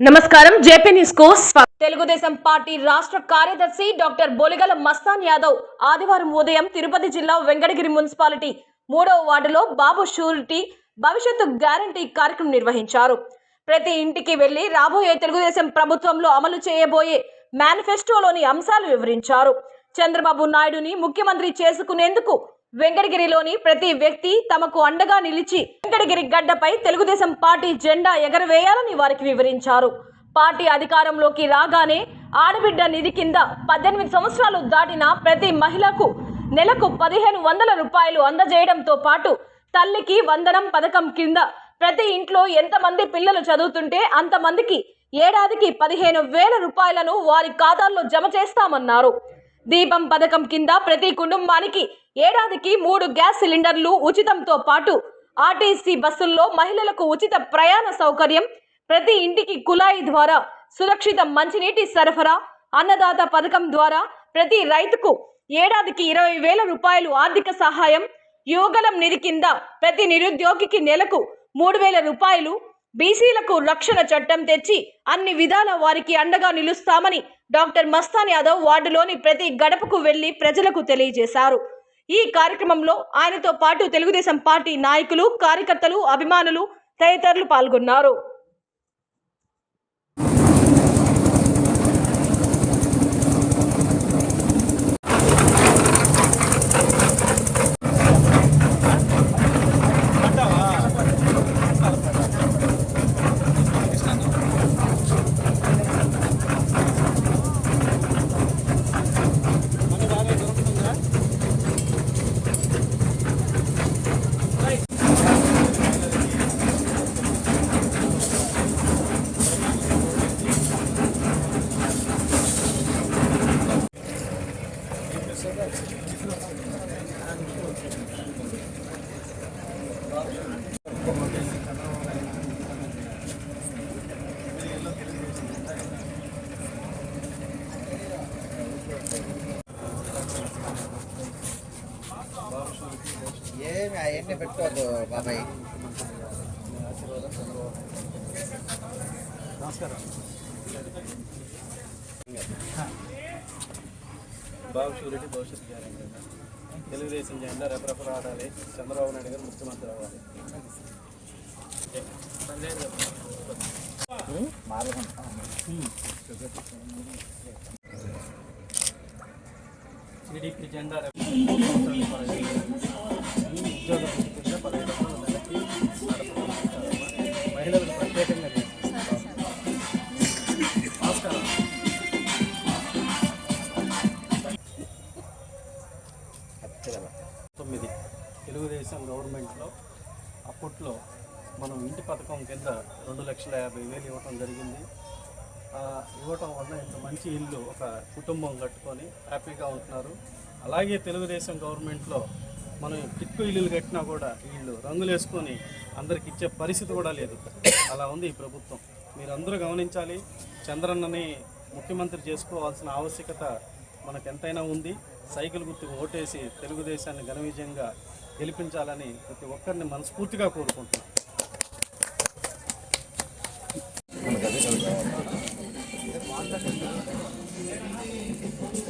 నమస్కారం జేపీ న్యూస్కు తెలుగుదేశం పార్టీ రాష్ట్ర కార్యదర్శి డాక్టర్ బొలిగల మస్తాన్ యాదవ్ ఆదివారం ఉదయం తిరుపతి జిల్లా వెంకటగిరి మున్సిపాలిటీ మూడవ వార్డులో బాబు షూరిటీ భవిష్యత్తు గ్యారంటీ కార్యక్రమం నిర్వహించారు. ప్రతి ఇంటికి వెళ్ళి రాబోయే తెలుగుదేశం ప్రభుత్వంలో అమలు చేయబోయే మేనిఫెస్టోలోని అంశాలు వివరించారు. చంద్రబాబు నాయుడుని ముఖ్యమంత్రి చేసుకునేందుకు వెంకటగిరిలోని ప్రతి వ్యక్తి తమకు అండగా నిలిచి వెంకటగిరి గడ్డపై తెలుగుదేశం పార్టీ జెండా ఎగరవేయాలని వారికి వివరించారు. పార్టీ అధికారంలోకి రాగానే ఆడబిడ్డ నిధి కింద పద్దెనిమిది సంవత్సరాలు దాటిన ప్రతి మహిళకు నెలకు పదిహేను వందల రూపాయలు అందజేయడంతో పాటు తల్లికి వందనం పథకం కింద ప్రతి ఇంట్లో ఎంతమంది పిల్లలు చదువుతుంటే అంతమందికి ఏడాదికి పదిహేను వేల రూపాయలను వారి ఖాతాల్లో జమ చేస్తామన్నారు. దీపం పథకం కింద ప్రతి కుటుంబానికి ఏడాదికి మూడు గ్యాస్ సిలిండర్లు ఉచితంతో పాటు ఆర్టీసీ బస్సుల్లో మహిళలకు ఉచిత ప్రయాణ సౌకర్యం ప్రతి ఇంటికి కుళాయి ద్వారా సురక్షిత మంచినీటి సరఫరా అన్నదాత పథకం ద్వారా ప్రతి రైతుకు ఏడాదికి ఇరవై వేల రూపాయలు ఆర్థిక సహాయం యువగలం నిధి కింద ప్రతి నిరుద్యోగికి నెలకు మూడు వేల రూపాయలు బీసీలకు రక్షణ చట్టం తెచ్చి అన్ని విధాల వారికి అండగా నిలుస్తామని డాక్టర్ మస్తాన్ యాదవ్ వార్డులోని ప్రతి గడపకు వెళ్ళి ప్రజలకు తెలియజేశారు. ఈ కార్యక్రమంలో ఆయనతో పాటు తెలుగుదేశం పార్టీ నాయకులు కార్యకర్తలు అభిమానులు తదితరులు పాల్గొన్నారు. ఏమి అవన్నీ పెట్టుకోవద్దు బాబాయ్. బాబు షూరిటీ భవిష్యత్ గ్యారంటీ తెలుగుదేశం జెండా రెపరెపలు ఆడాలి చంద్రబాబు నాయుడు గారు ముఖ్యమంత్రి అవ్వాలి. టీడీపీ జెండా తెలుగుదేశం గవర్నమెంట్లో అప్పట్లో మనం ఇంటి పథకం కింద రెండు లక్షల యాభై వేలు ఇవ్వటం జరిగింది. ఇవ్వటం వల్ల ఇంత మంచి ఇల్లు ఒక కుటుంబం కట్టుకొని హ్యాపీగా ఉంటున్నారు. అలాగే తెలుగుదేశం గవర్నమెంట్లో మనం టిక్కు ఇల్లులు కట్టినా కూడా వీళ్ళు రంగులు వేసుకొని అందరికి ఇచ్చే పరిస్థితి కూడా లేదు. అలా ఉంది ఈ ప్రభుత్వం. మీరందరూ గమనించాలి చంద్రన్నని ముఖ్యమంత్రి చేసుకోవాల్సిన ఆవశ్యకత మనకు ఎంతైనా ఉంది. సైకిల్ గుర్తుకు ఓటేసి తెలుగుదేశాన్ని ఘన విజయంగా గెలిపించాలని ప్రతి ఒక్కరిని మనస్ఫూర్తిగా కోరుకుంటున్నాను సైకిల్